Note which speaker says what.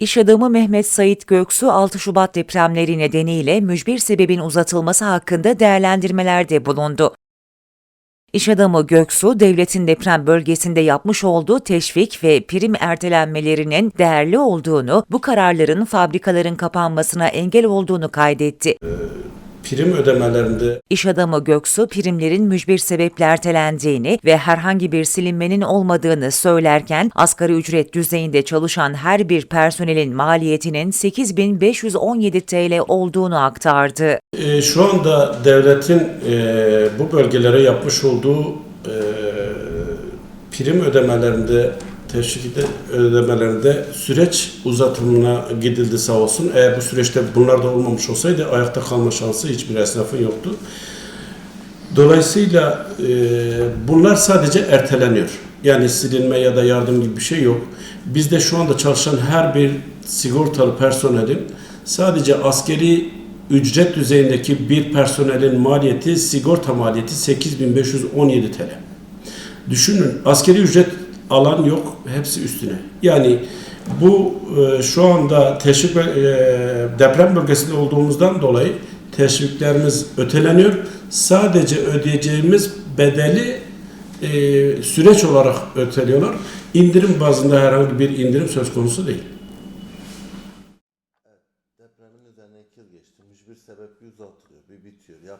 Speaker 1: İş adamı Mehmet Sait Göksu 6 Şubat depremleri nedeniyle mücbir sebebin uzatılması hakkında değerlendirmelerde bulundu. İş adamı Göksu, devletin deprem bölgesinde yapmış olduğu teşvik ve prim ertelenmelerinin değerli olduğunu, bu kararların fabrikaların kapanmasına engel olduğunu kaydetti.
Speaker 2: Prim ödemelerinde
Speaker 1: İş adamı Göksu, primlerin mücbir sebeple ertelendiğini ve herhangi bir silinmenin olmadığını söylerken, asgari ücret düzeyinde çalışan her bir personelin maliyetinin 8517 TL olduğunu aktardı.
Speaker 2: e, şu anda devletin e, bu bölgelere yapmış olduğu e, prim ödemelerinde teşvik ede- ödemelerinde süreç uzatımına gidildi sağ olsun. Eğer bu süreçte bunlar da olmamış olsaydı ayakta kalma şansı hiçbir esnafın yoktu. Dolayısıyla e, bunlar sadece erteleniyor. Yani silinme ya da yardım gibi bir şey yok. Bizde şu anda çalışan her bir sigortalı personelin sadece askeri ücret düzeyindeki bir personelin maliyeti, sigorta maliyeti 8517 TL. Düşünün askeri ücret alan yok. Hepsi üstüne. Yani bu e, şu anda teşvik e, deprem bölgesinde olduğumuzdan dolayı teşviklerimiz öteleniyor. Sadece ödeyeceğimiz bedeli e, süreç olarak öteliyorlar. İndirim bazında herhangi bir indirim söz konusu değil.
Speaker 3: Evet, depremin üzerine yıl geçti. Mücbir sebep 106 diyor. Bir bitiyor. Yaklaşık